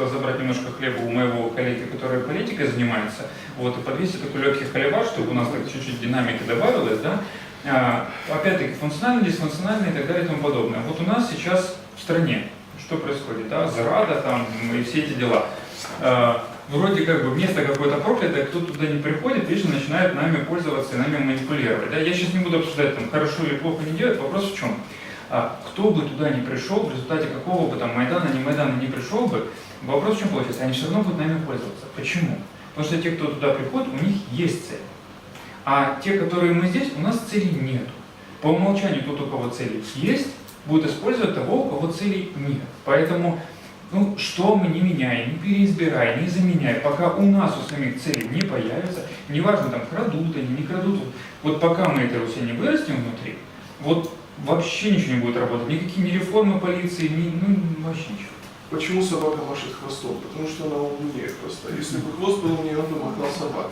хотел забрать немножко хлеба у моего коллеги, который политикой занимается, вот, и подвесить такой легкий холивар, чтобы у нас так чуть-чуть динамики добавилось, да, А, опять-таки, функциональный, дисфункциональный и так далее и тому подобное. Вот у нас сейчас в стране что происходит, да, зарада там и все эти дела. А, Вроде как бы место какое-то проклятое, кто туда не приходит, вечно начинает нами пользоваться и нами манипулировать. Да? Я сейчас не буду обсуждать, там, хорошо или плохо не делать, вопрос в чем? А, кто бы туда не пришел, в результате какого бы там Майдана, не Майдана не пришел бы, вопрос в чем получается? Они все равно будут нами пользоваться. Почему? Потому что те, кто туда приходит, у них есть цель. А те, которые мы здесь, у нас цели нет. По умолчанию тот, у кого цели есть, будет использовать того, у кого целей нет. Поэтому, ну, что мы не меняем, не переизбираем, не заменяем, пока у нас у самих цели не появятся, неважно, там, крадут они, не крадут, вот пока мы этой Руси не вырастем внутри, вот вообще ничего не будет работать, никакие ни реформы полиции, ни, ну, вообще ничего. Почему собака машет хвостом? Потому что она умнее хвоста. Если бы хвост был умнее, он бы махал собакой.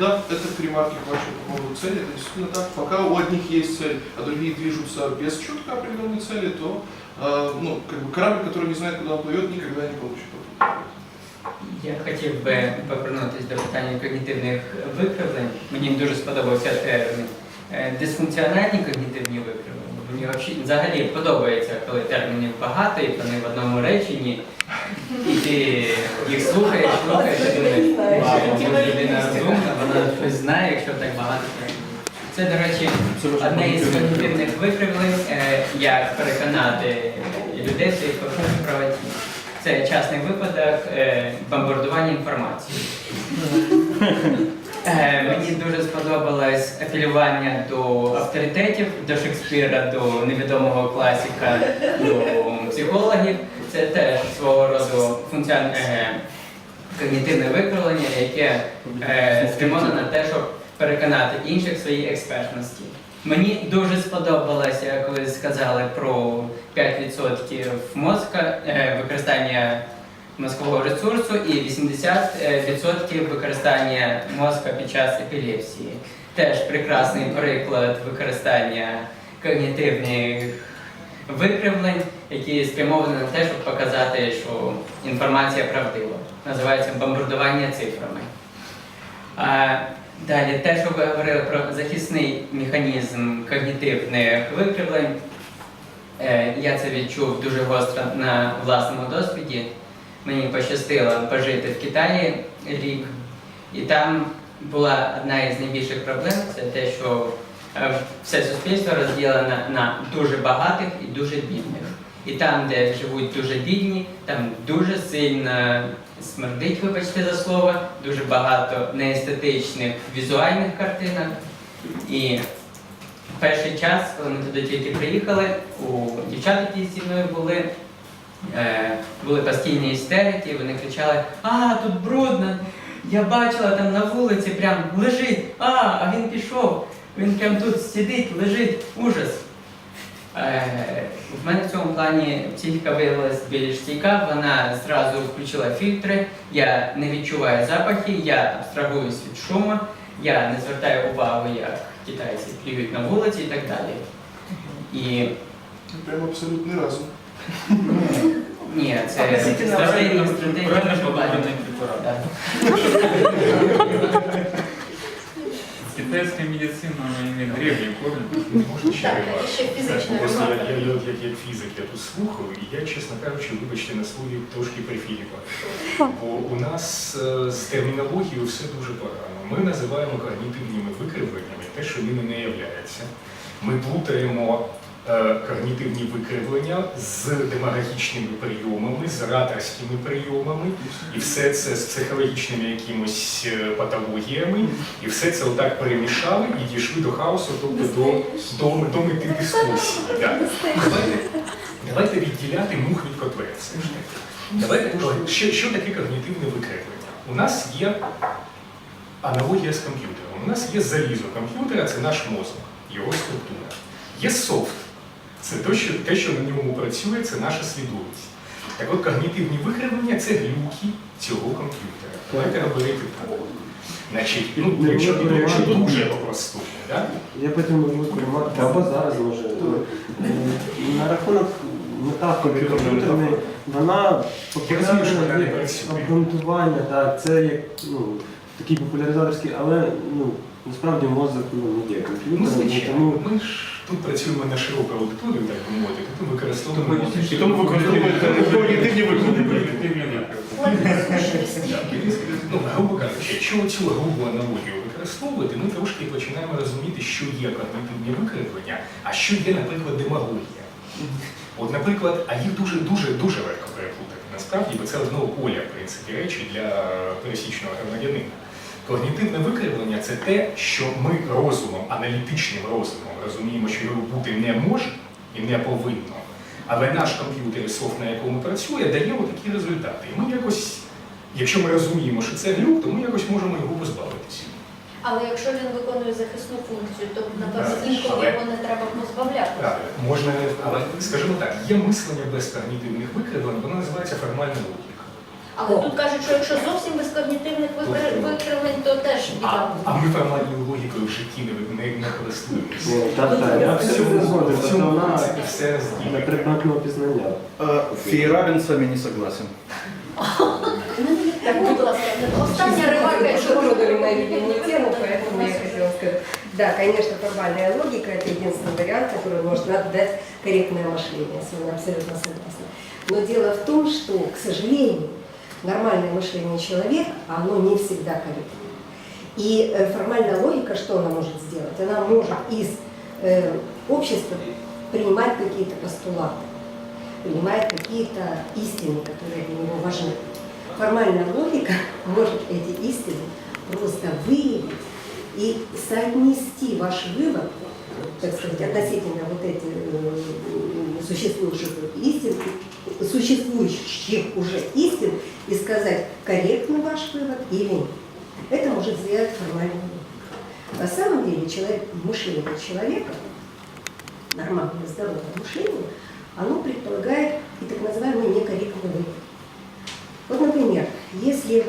Да, это к ремарке к вашему по поводу цели. Это действительно так. Пока у одних есть цель, а другие движутся без четко определенной цели, то э, ну, как бы корабль, который не знает, куда он плывет, никогда не получит опыт. Я хотів би повернутися до питання когнітивних викривлень. Мені дуже сподобався термін. Е, Дисфункціональні когнітивні викривлення. Мені взагалі- подобається, коли термінів багато і вони в одному реченні. І ти їх слухаєш, слухаєш, і думаєш, ця людина розумна, вона щось знає, якщо так багато термінів. Це, до речі, одне із когнітивних викривлень, е, як переконати людей в своїй правоті. Це частний випадок е, бомбардування інформації. Е, Мені дуже сподобалось афілювання до авторитетів, до Шекспіра, до невідомого класика, до психологів. Це теж свого роду функціон... е, когнітивне викривлення, яке е, спрямоване на те, щоб переконати інших своїй експертності. Мені дуже сподобалося, коли сказали про 5% мозка, використання мозкового ресурсу і 80% використання мозка під час епілепсії. Теж прекрасний приклад використання когнітивних викривлень, які спрямовані на те, щоб показати, що інформація правдива. Називається бомбардування цифрами. А, далі, те, що ви говорили про захисний механізм когнітивних викривлень, е, я це відчув дуже гостро на власному досвіді. Мені пощастило пожити в Китаї рік, і там була одна із найбільших проблем це те, що е, все суспільство розділено на дуже багатих і дуже бідних. І там, де живуть дуже бідні, там дуже сильно смердить, вибачте за слово, дуже багато неестетичних візуальних картинок. І перший час, коли ми туди тільки приїхали, у дівчат, які зі мною були, були постійні істерики, вони кричали: А, тут брудно! Я бачила там на вулиці, прям лежить, а, а він пішов, він прям тут сидить, лежить, ужас. Е, в мене в цьому плані психіка виявилася більш стійка, вона зразу включила фільтри, я не відчуваю запахи, я абстрагуюсь від шуму, я не звертаю увагу, як китайці плюють на вулиці і так далі. І Прям абсолютний разум. Ні, це стратегія, Правильно виживання. препарат. Так. Китайская медицина, она имеет древние корни. Можна ще фізична Просто я, я, я, як, як фізик, я тут слухаю, і я, чесно кажучи, вибачте на слові трошки прифіліпа. Бо у нас е, з термінологією все дуже погано. Ми називаємо когнітивними викривленнями те, що ними не являється. Ми плутаємо когнітивні викривлення з демагогічними прийомами, з ораторськими прийомами, і все це з психологічними якимось е, патологіями, і все це отак перемішали і дійшли до хаосу, тобто до, до, до мети дискусії. Да. Давайте, давайте відділяти мух від котлет. все ж таки. Давайте що, що таке когнітивне викривлення? У нас є аналогія з комп'ютером. У нас є залізо комп'ютера, це наш мозок, його структура. Є софт. Це те, що, те, що на ньому працює, це наша свідомість. Так от когнітивні викривлення це глюки цього комп'ютера. Давайте говорити так. Значить, ну, якщо, якщо дуже по-простому, да? Я потім велику ремарку або зараз може. Е, На рахунок метафори комп'ютерної, вона популярна обґрунтування, так, це як ну, такий популяризаторський, але ну, насправді мозок ну, не є Ну, комп'ютером, звичайно, тому ми ж тут працюємо на широку аудиторію, так би мовити, тут використовуємо. Тому І тому використовуєте когнітивні виклади. Ну, грубо кажучи, якщо цю грубу аналогію використовувати, ми трошки починаємо розуміти, що є когнітивні викривлення, а що є, наприклад, демагогія. От, наприклад, а їх дуже дуже дуже легко переплутати. Насправді, бо це одного поля, в принципі, речі для пересічного громадянина. Когнітивне викривлення це те, що ми розумом, аналітичним розумом розуміємо, що його бути не може і не повинно. Але наш комп'ютер і софт, на якому працює, дає отакі результати. І ми якось, якщо ми розуміємо, що це глюк, то ми якось можемо його позбавитися. Але якщо він виконує захисну функцію, то напевно інколи його не треба позбавляти. Правильно, можна, але скажімо так, є мислення без когнітивних викривлень, воно називається формальна логіка. Але тут кажуть, що якщо зовсім без когнітивних викри- викривлень, то теж А, біда. а ми формальною логікою в житті не, не, не користуємося. ну, так, так, я В все цьому, згоден, в тобто цьому вона принципі все для розділено. предметного пізнання. Э, Фейерабен с вами не согласен. Так, будь ласка, остання ремарка, Вы якщо затронули можна. мою любимую тему, поэтому я хотела сказать. Да, конечно, формальная логика – это единственный вариант, который может надо дать корректное мышление, с вами абсолютно согласна. Но дело в том, что, к сожалению, нормальное мышление человека, оно не всегда корректно. И э, формальная логика, что она может сделать? Она может из э, общества принимать какие-то постулаты, принимает какие-то истины, которые для него важны. Формальная логика может эти истины просто выявить и соотнести ваш вывод, так сказать, относительно вот этих э, существующих истин, существующих уже истин, и сказать, корректный ваш вывод или нет. Это может сделать формальная логика. На самом деле человек, мышление человека, нормальное здоровое мышление, оно предполагает и так называемый некорректный вывод. Вот, например, если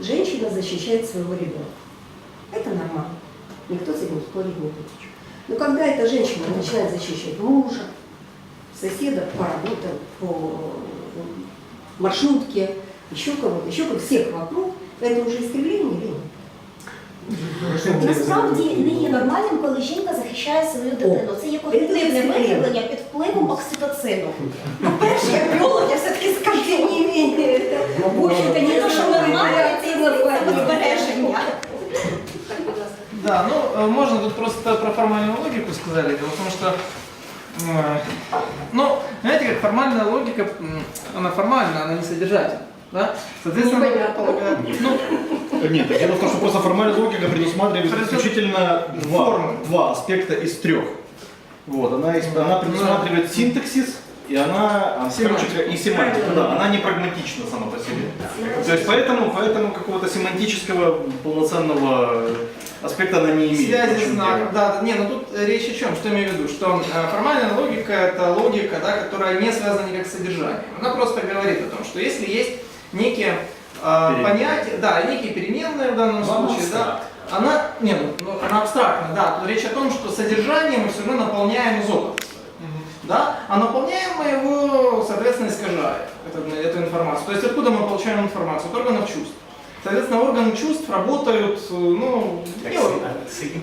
женщина защищает своего ребенка, это нормально, никто с этим спорить не будет. Но когда эта женщина начинает защищать мужа, соседа по работе, по маршрутке, еще кого-то, еще кого всех вокруг, это уже искривление или нет? Насправді не є нормальним, коли жінка захищає свою дитину. Це є когнітивне викривлення під впливом окситоцину. По-перше, як біолог, я все-таки скажу. Тем не менее, это, в общем-то, не Тому що нормальне це є самозбереження. Так, будь ласка. Да, ну, э, можно тут просто про формальную логику сказали. Дело в том, что, э, ну, знаете, как формальная логика, она формальна, она не содержательна. Да? Соответственно, она предполагает, ну, Нет, дело в том, что просто формальная логика предусматривает исключительно два, формы. два аспекта из трех. Вот, она, она предусматривает синтаксис, и она, а, короче, говоря, и семантику, да, она не прагматична сама по себе. То есть поэтому, поэтому какого-то семантического полноценного аспекта она не имеет. связи общем знак. деле. Да, да, не, ну тут речь о чем? Что я имею в виду? Что э, формальная логика это логика, да, которая не связана никак с содержанием. Она просто говорит о том, что если есть некие э, понятия, да, некие переменные в данном случае, да, она, не, ну, ну, она абстрактна, да, тут речь о том, что содержание мы все равно наполняем из опыта. Да? А наполняем мы его, соответственно, искажая эту, эту информацию. То есть откуда мы получаем информацию? От органов чувств. Соответственно, органы чувств работают, э, ну, Так, не с- а с этим.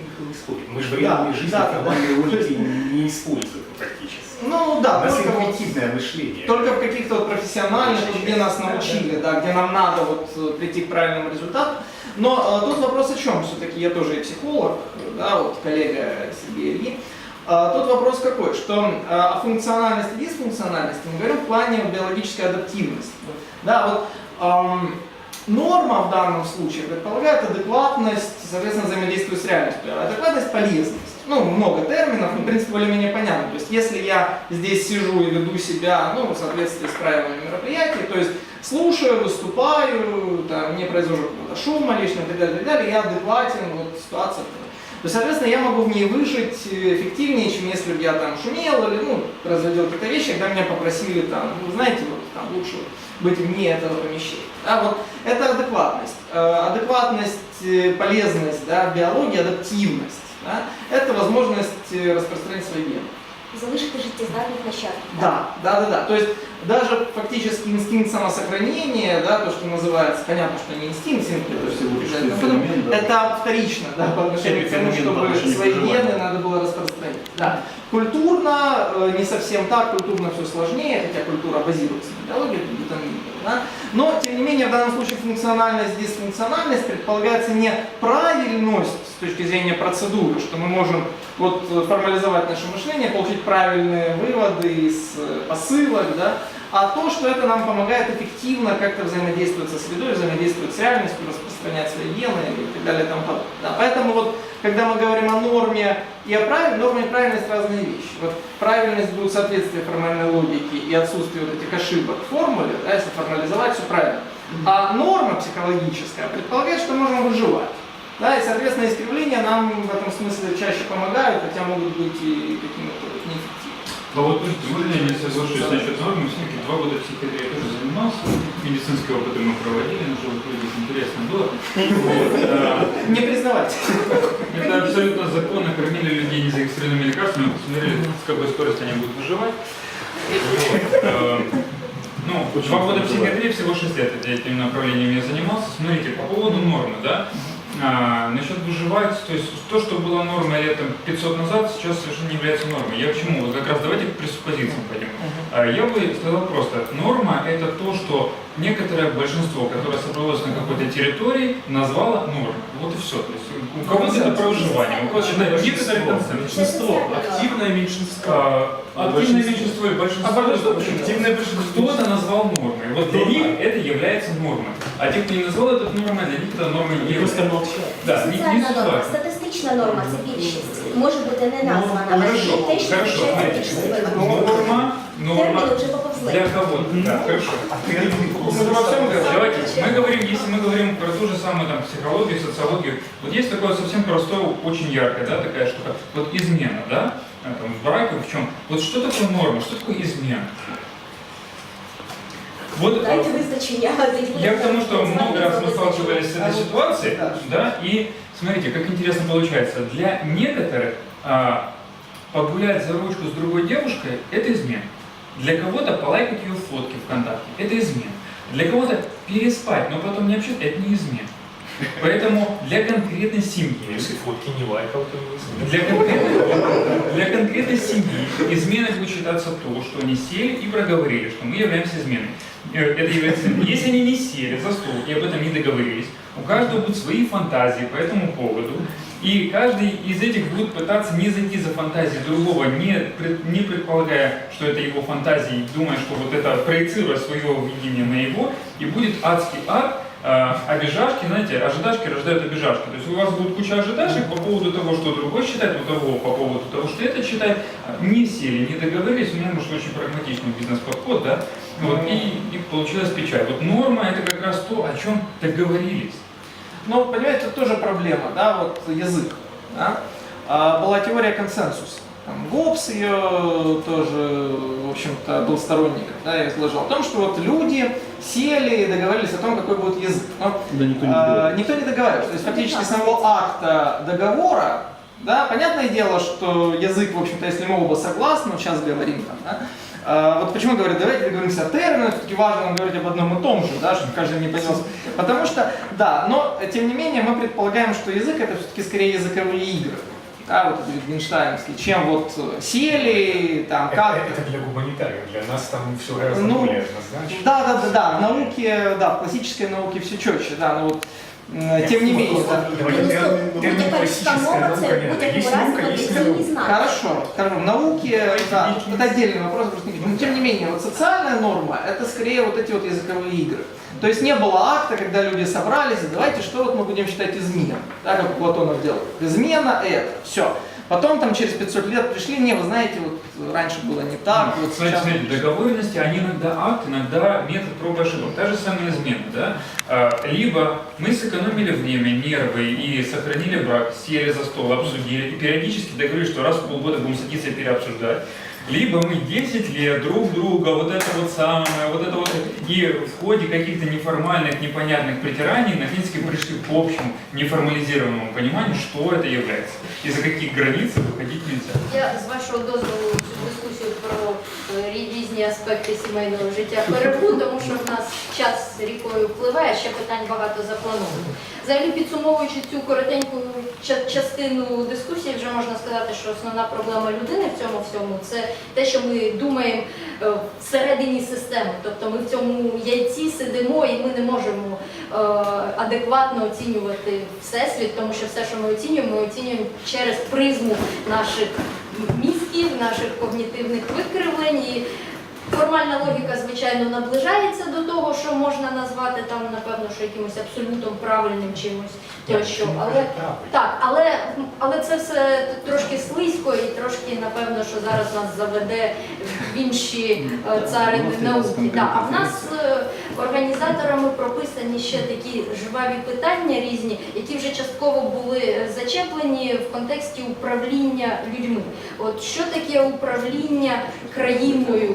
Мы же в Да, жизни да, да. формальной логики не используем практически. Ну да, У только, вот- мышление. только в каких-то вот профессиональных, вот где нас научили, да, где нам надо вот э, прийти к правильному результату. Но э, тут вопрос о чем? Все-таки я тоже и психолог, да, вот коллега Сергей Ильи. А, Тут вопрос какой, что э, о функциональности и дисфункциональности мы говорим в плане биологической адаптивности. Да, вот ам, норма в данном случае предполагает адекватность, соответственно, взаимодействию с реальностью. А Адекватность – полезность. Ну, много терминов, но, в принципе, более-менее понятно. То есть, если я здесь сижу и веду себя, ну, в соответствии с правилами мероприятия, то есть, слушаю, выступаю, там, не произвожу какого-то шума лишнего и так далее, и так далее, я адекватен, вот, ситуация. То есть, соответственно, я могу в ней выжить эффективнее, чем если бы я там шумел или, ну, производил какие-то вещи, когда меня попросили там, ну, знаете, вот, там, лучше быть вне этого помещения. Да, вот это адекватность. Э, адекватность, э, полезность да, в биологии, адаптивность. Да, это возможность э, распространить свои гены. Залишити життєздатних нащадків. Да, да, да, да. То есть даже фактически инстинкт самосохранения, да, то, что называется, понятно, что не инстинкт, инстинкт это Это потом феномен, да. это вторично, да, по отношению к тому, чтобы свои гены надо было распространить. Да. Культурно э, не совсем так, культурно все сложнее, хотя культура базируется на биологии, там, да. но тем не менее в данном случае функциональность, дисфункциональность предполагается не правильность с точки зрения процедуры, что мы можем вот формализовать наше мышление, получить правильные выводы из э, посылок, да, а то, что это нам помогает эффективно как-то взаимодействовать со средой, взаимодействовать с реальностью, распространять свои гены и так далее и тому подобное. Да, поэтому вот, когда мы говорим о норме и о праве, норма и правильность разные вещи. Вот правильность будет соответствие формальной логике и отсутствие вот этих ошибок в формуле, да, если формализовать все правильно. А норма психологическая предполагает, что можем выживать. Да, и, соответственно, искривления нам в этом смысле чаще помогают, хотя могут быть и какими-то. А вот, слушайте, можно я не соглашусь насчет нормы? Все-таки два года психиатрией я тоже занимался, медицинские опыты мы проводили, на живых людях интересно было. Вот, а, Не признавать. Это абсолютно законно, кормили людей незарегистрированными лекарствами, посмотрели, с какой скоростью они будут выживать. Вот, э, Ну, два года психиатрии, всего 6 лет этим направлением я занимался. Смотрите, по поводу нормы, да, а, насчет выживать, то есть то, что было нормой лет там, 500 назад, сейчас совершенно не является нормой. Я к чему? Вот как раз давайте к пресуппозициям пойдем. А, Я бы сказал просто, норма это то, что некоторое большинство, которое собралось на какой-то территории, назвало нормой. Вот и все. То есть у кого-то это про выживание, у кого-то это некоторый концепт. Меньшинство, Активное меньшинство. А, Активное меньшинство и большинство. А большинство? Активное большинство. Кто-то назвал нормой. Вот для них это является нормой. А те, кто не назвал это нормой, для них это нормой не Просто является. молчать. Да, не, не Соціальна норма, ситуация. статистична норма це більшість. Може бути не названа, Ну, а хорошо, те, що хорошо, вважається смотрите. більшістю. Норма, норма Терміни вже поповзли. для кого-то. Да, хорошо. Мы же во всем говорим. Давайте, мы говорим, если мы говорим про ту же самую там, психологию, социологию, вот есть такое совсем простое, очень яркое, да, такая штука, вот измена, да, а, там, в браке, в чем. Вот что такое норма, что такое измена? Вот, а, Дайте визначення. я к тому, что много раз мы сталкивались с этой ситуацией, Да. да, и смотрите, как интересно получается. Для некоторых а, погулять за ручку с другой девушкой – это измена. Для кого-то полайкать ее фотки ВКонтакте – это измена. Для кого-то переспать, но потом не общаться – это не измена. Поэтому для конкретной семьи, Если фотки не лайкал, то для конкретной, для конкретной семьи изменой будет считаться то, что они сели и проговорили, что мы являемся изменой. Э, Это является. Если они не сели за стол и об этом не договорились, у каждого будут свои фантазии по этому поводу, и каждый из этих будет пытаться не зайти за фантазией другого, не, не предполагая, что это его фантазии, думая, что вот это проецируя свое видение на его, и будет адский ад, обижашки, знаете, ожидашки рождают обижашки. То есть у вас будет куча ожидашек по поводу того, что другой считает, у того по поводу того, что этот считает. А, Не сели, не договорились, у меня, может, очень прагматичный бизнес-подход, да, вот, и, и получилась печаль. Вот норма это как раз то, о чем договорились. Но, понимаете, это тоже проблема, да, вот язык. Да? А, была теория консенсуса. Там, Гоббс ее тоже, в общем-то, был сторонником, да, и изложил о том, что вот люди сели и договорились о том, какой будет язык. Но, Да никто не а, говорит. никто не договаривается. То есть фактически с самого акта договора, да, понятное дело, что язык, в общем-то, если мы оба согласны, вот сейчас говорим там, да, а, вот почему говорят, давайте договоримся о терминах, все-таки важно говорить об одном и том же, да, чтобы каждый не понял. Потому что, да, но тем не менее мы предполагаем, что язык это все-таки скорее языковые игры. Да, вот Wittgensteinский, чем вот э, сели, там, Это, как... это для гуманитариев, для нас там все гораздо Ну, более однозначно. Да, да, да, да, в науке, да, в классической науке все четче, да, но вот тем не менее, да. Давайте Ну, термин- будь-яка термин людська классическая мова наука, це в нет. будь-якому Есть разі наука, есть потенційні наука. знання. Хорошо, хорошо. В науке, да, это отдельный вопрос, просто не видно. Но тем не менее, вот социальная норма это скорее вот эти вот языковые игры. То есть не было акта, когда люди собрались, и давайте что вот мы будем считать изменой, да, как Платонов делал. Измена это, все. Потом там через 500 лет пришли, не, вы знаете, вот раньше было не так, вот Смотрите, сейчас... смотрите, договоренности, они иногда акт, иногда метод проб и ошибок. Та же самая измена, да? А, Либо мы сэкономили время, нервы и сохранили брак, сели за стол, обсудили, и периодически договорились, что раз в полгода будем садиться и переобсуждать. Либо мы 10 лет друг друга, вот это вот самое, вот это вот, и в ходе каких-то неформальных, непонятных притираний наконец-таки пришли к общему, неформализированному пониманию, что это является, и за какие границы выходить нельзя. Я з вашого дозволу різні аспекти сімейного життя перерву, тому що в нас час рікою впливає, ще питань багато заплановано. Взагалі підсумовуючи цю коротеньку ча- частину дискусії, вже можна сказати, що основна проблема людини в цьому всьому це те, що ми думаємо е, всередині системи. Тобто ми в цьому яйці сидимо і ми не можемо е, адекватно оцінювати всесвіт, тому що все, що ми оцінюємо, ми оцінюємо через призму наших мізків, наших когнітивних викривлень. І формальна логіка, звичайно, наближається до того, що можна назвати там, напевно, що якимось абсолютом правильним чимось тощо. Але так, але, але це все трошки слизько і трошки, напевно, що зараз нас заведе в інші е, царини науки. Да. А в нас е, організаторами прописані ще такі жваві питання різні, які вже частково були зачеплені в контексті управління людьми. От що таке управління країною?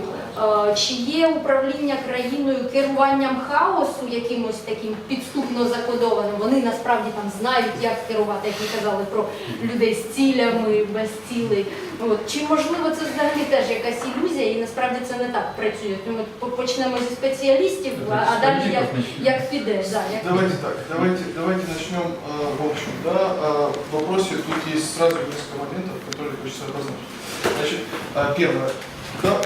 Е, Чи є управління країною керуванням хаосу якимось таким підступно закодованим? Вони насправді там знають, як керувати, як ви казали про людей з цілями, без цілей. От. Чи можливо це взагалі теж якась ілюзія, і насправді це не так працює? Тому по- почнемо зі спеціалістів, а, а далі як, як піде. Да, як Давайте так, давайте, давайте начнем э, в общем. Да, э, в вопросе тут есть сразу несколько моментов, которые хочется обозначить. Значит, э, первое, да,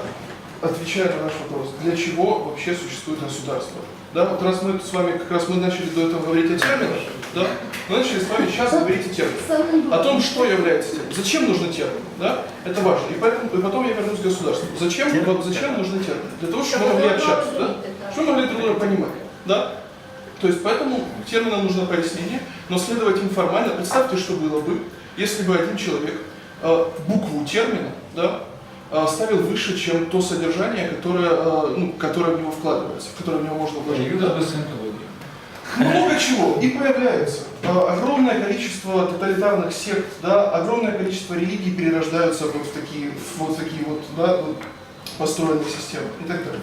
отвечая на наш вопрос, для чего вообще существует государство? Да, вот раз мы с вами, как раз мы начали до этого говорить о терминах, да, мы начали с вами сейчас говорить о терминах. О том, что является термином. Зачем нужны термины, да, это важно. И, поэтому, и потом я вернусь к государству. Зачем, вот зачем нужны термины? Для того, чтобы мы могли общаться, да? Чтобы мы могли друг друга понимать, да? То есть поэтому терминам нужно пояснение, но следовать им формально. Представьте, что было бы, если бы один человек э, букву термина да, ставил выше, чем то содержание, которое, э, ну, которое в него вкладывается, в которое в него можно вложить. Да? Много чего. И появляется э, огромное количество тоталитарных сект, да, огромное количество религий перерождаются вот в такие, в вот такие вот, да, вот построенные системы и так далее.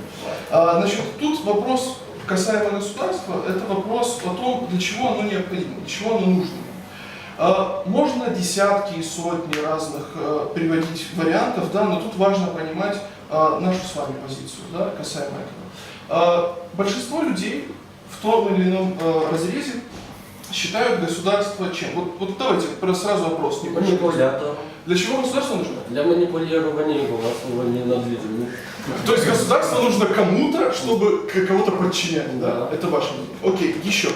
А, значит, тут вопрос касаемо государства, это вопрос о том, для чего оно необходимо, для чего оно нужно. А, Можно десятки и сотни разных э, приводить вариантов, да, но тут важно понимать а, нашу с вами позицию да, касаемо этого. А, Большинство людей в том или ином э, разрезе считают государство чем? Вот, вот давайте сразу вопрос небольшой. Манипулятор. Для чего государство нужно? Для манипулирования и властвования над людьми. То есть государство нужно кому-то, чтобы кого-то подчинять. Да? Да. Это ваше мнение. Окей, еще.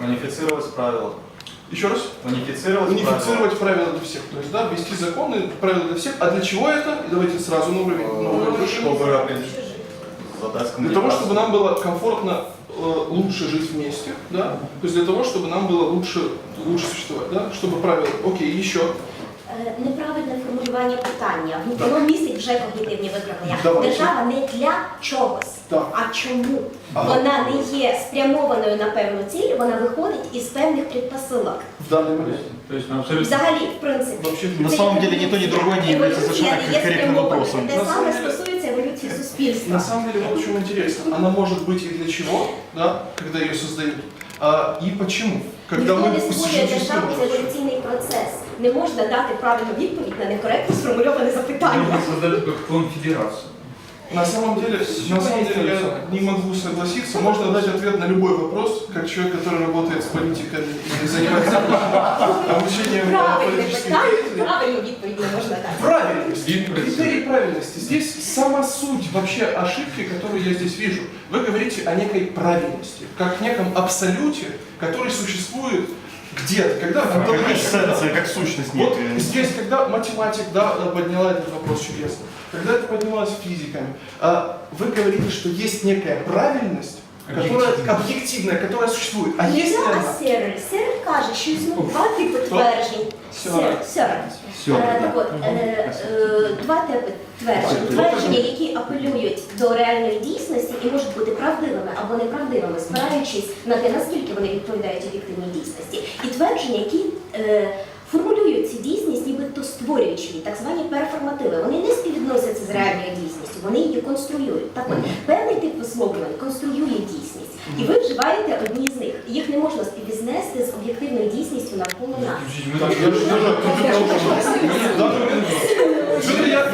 Унифицировать правила. Еще раз. Унифицировать правила. Унифицировать правила для всех. То есть, да, ввести законы, правила для всех. А для чего это? И давайте сразу на уровень. на уровень выше. Чтобы задать Для того, чтобы нам было комфортно э, лучше жить вместе, да? То есть для того, чтобы нам было лучше, лучше существовать, да? Чтобы правила. Окей, еще Е, Неправильне формулювання питання. Воно містить вже когнітивні викривлення. Давайте. Держава не для чогось. Так. А чому? Ага. Вона не є спрямованою на певну ціль, вона виходить із певних предпосилок. В данный момент. То есть ну, абсолютно Взагалі, в принципі. Вообще, На самом деле ни то, ни другое не является Еволюція совершенно не є корректным спрямованою. вопросом. Те На саме самом деле- стосується еволюції суспільства. На самом деле, вот в чем интересно. Она может быть и для чего, да, когда ее создают, а, и почему. Когда Ніхто мы не створює существуем державу, це вообще. еволюційний процес. Не можна дати правильну відповідь на некоректно сформульоване запитання. Нужно создать как конфедерацию. На самом деле, на самом деле я не могу согласиться. Можно дать ответ на любой вопрос, как человек, который работает с политиками и занимается обучением э, Правильне политических питання, деятелей. правильну відповідь не можна дати. Правильность. Вид Критерий правильности. Здесь сама суть вообще ошибки, которую я здесь вижу. Вы говорите о некой правильности, как неком абсолюте, который существует где-то, когда в Как эссенция, как сущность Вот здесь, когда математик да, подняла этот вопрос чудесно, когда это поднималось физиками, а, вы говорите, что есть некая правильность, которая Объективная. которая существует. А есть ли Я она? Серель. Серель каже, що існує два типи тверджень. Е, Так от, е, е, два типи тверджень. Твердження, які апелюють до реальної дійсності і можуть бути правдивими або неправдивими, спираючись на те, наскільки вони відповідають об'єктивній дійсності. І твердження, які е, формулюють цю дійсність ніби нібито створюючі, так звані перформативи. Вони не співвідносяться з реальною дійсністю, вони її конструюють. Так от, певний тип висловлювань конструює дійсність, і ви вживаєте одні з них. Їх не можна співвізнести з об'єктивною дійсністю навколо нас.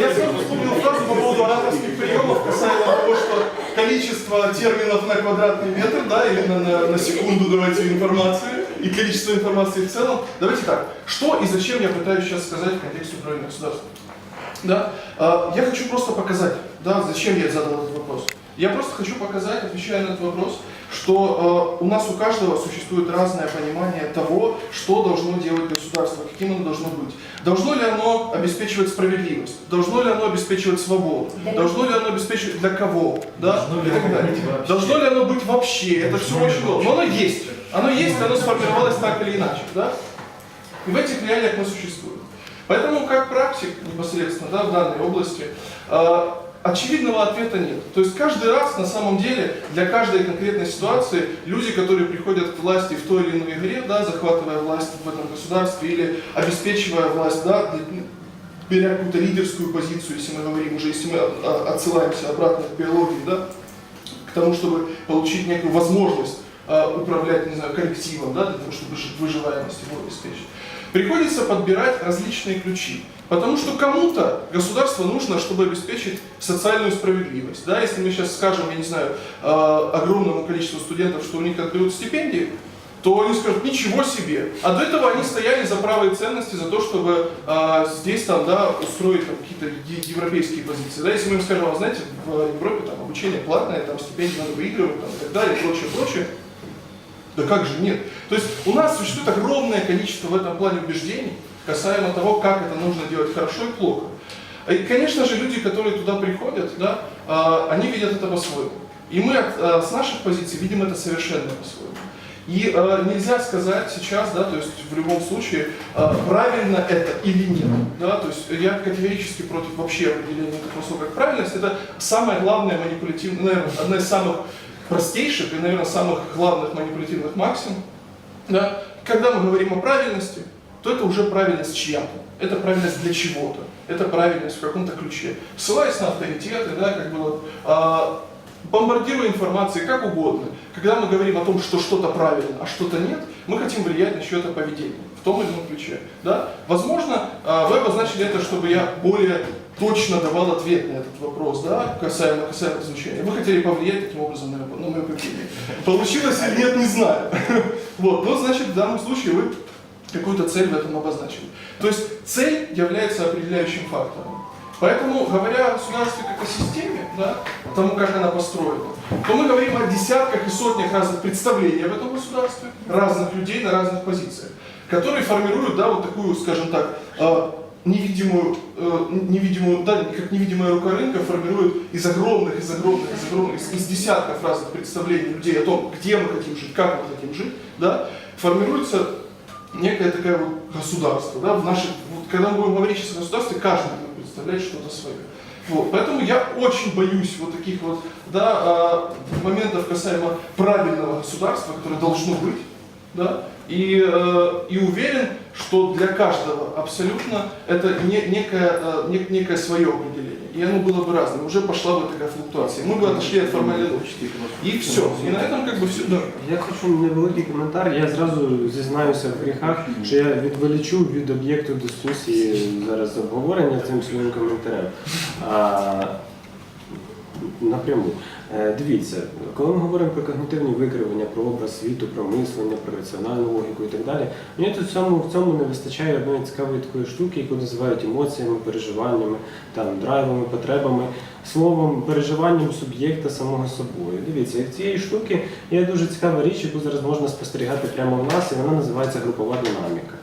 Я сразу вспомнил фразу по поводу ораторских приемов касаемо того, что количество терминов на квадратный метр, да, или на, на, на секунду давайте информации, и количество информации в целом. Давайте так, что и зачем я пытаюсь сейчас сказать в контексте управления государством. Да? А, Я хочу просто показать, да, зачем я задал этот вопрос. Я просто хочу показать, отвечая на этот вопрос, что э, у нас у каждого существует разное понимание того, что должно делать государство, каким оно должно быть. Должно ли оно обеспечивать справедливость? Должно ли оно обеспечивать свободу? Должно ли оно обеспечивать для кого? Да? Должно ли оно быть вообще? Должно ли оно быть вообще? Это все очень долго. Но оно есть. Оно есть, оно сформировалось так или иначе. Да? И в этих реалиях мы существуем. Поэтому как практик непосредственно да, в данной области, э, очевидного ответа нет. То есть каждый раз на самом деле для каждой конкретной ситуации люди, которые приходят к власти в той или иной игре, да, захватывая власть в этом государстве или обеспечивая власть, да, для- беря какую-то лидерскую позицию, если мы говорим уже, если мы отсылаемся обратно к биологии, да, к тому, чтобы получить некую возможность а, управлять, не знаю, коллективом, да, для того, чтобы жи- выживаемость его обеспечить. Приходится подбирать различные ключи. Потому что кому-то государство нужно, чтобы обеспечить социальную справедливость. Да, если мы сейчас скажем, я не знаю, а, огромному количеству студентов, что у них отдают стипендии, то они скажут, ничего себе. А до этого они стояли за правые ценности, за то, чтобы а, здесь там, да, устроить там, какие-то европейские позиции. Да, если мы им скажем, а знаете, в Европе там обучение платное, там стипендии надо выигрывать там, и так далее, прочее, прочее. Да как же нет? То есть у нас существует огромное количество в этом плане убеждений касаемо того, как это нужно делать хорошо и плохо. И, конечно же, люди, которые туда приходят, да, а, они видят это по-своему. И мы а, с наших позиций видим это совершенно по-своему. И э, нельзя сказать сейчас, да, то есть в любом случае, э, правильно это или нет. Да, то есть я категорически против вообще определения такого слова, как правильность. Это самое главное манипулятивное, наверное, одна из самых простейших и, наверное, самых главных манипулятивных максим. Да? Когда мы говорим о правильности, то это уже правильность чья-то. Это правильность для чего-то. Это правильность в каком-то ключе. Ссылаясь на авторитеты, да, как бы а, бомбардируя информацией как угодно. Когда мы говорим о том, что что-то правильно, а что-то нет, мы хотим влиять на чье-то поведение в том или ином ключе. Да? Возможно, а, вы обозначили это, чтобы я более точно давал ответ на этот вопрос, да, касаемо, касаемо звучания. Вы хотели повлиять таким образом на, на мое поведение. Получилось или нет, не знаю. Вот, но значит в данном случае вы какую-то цель в этом обозначили. То есть цель является определяющим фактором. Поэтому, говоря о государстве как о системе, да, тому, как она построена, то мы говорим о десятках и сотнях разных представлений об этом государстве, разных людей на разных позициях, которые формируют, да, вот такую, скажем так, э, невидимую, э, невидимую, да, как невидимая рука рынка формирует из огромных, из огромных, из огромных, из, из десятков разных представлений людей о том, где мы хотим жить, как мы хотим жить, да, формируется некое такое вот государство, да, в наших, вот, когда мы будем говорить сейчас о государстве, каждый представлять что-то свое. Вот, поэтому я очень боюсь вот таких вот да, а, моментов касаемо правильного государства, которое должно быть, да, и, э, и уверен, что для каждого абсолютно это не, некое, э, не- некое свое определение. И оно было бы разным. Уже пошла бы такая флуктуация. Мы бы отошли от формальной логики. И все. И на этом как бы все. Да. Я хочу невеликий коментар. Я зразу зізнаюся в гріхах, що я відволічу від об'єкту дискусії зараз обговорення цим своїм коментарем. А, напряму. Е, Дивіться, коли ми говоримо про когнітивні викривлення, про образ світу, про мислення, про раціональну логіку і так далі, мені тут в цьому, в цьому не вистачає одної цікавої такої штуки, яку називають емоціями, переживаннями, там, драйвами, потребами, словом, переживанням суб'єкта самого собою. Дивіться, і в цієї штуки є дуже цікава річ, яку зараз можна спостерігати прямо в нас, і вона називається групова динаміка.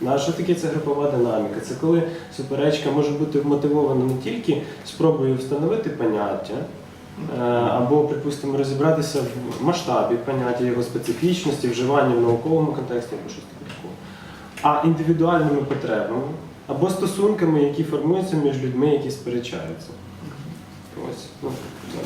Ну, а що таке ця групова динаміка? Це коли суперечка може бути вмотивована не тільки спробою встановити поняття, е, або, припустимо, розібратися в масштабі поняття, його специфічності, вживання в науковому контексті або щось такого, а індивідуальними потребами або стосунками, які формуються між людьми, які сперечаються. Ось. Ну,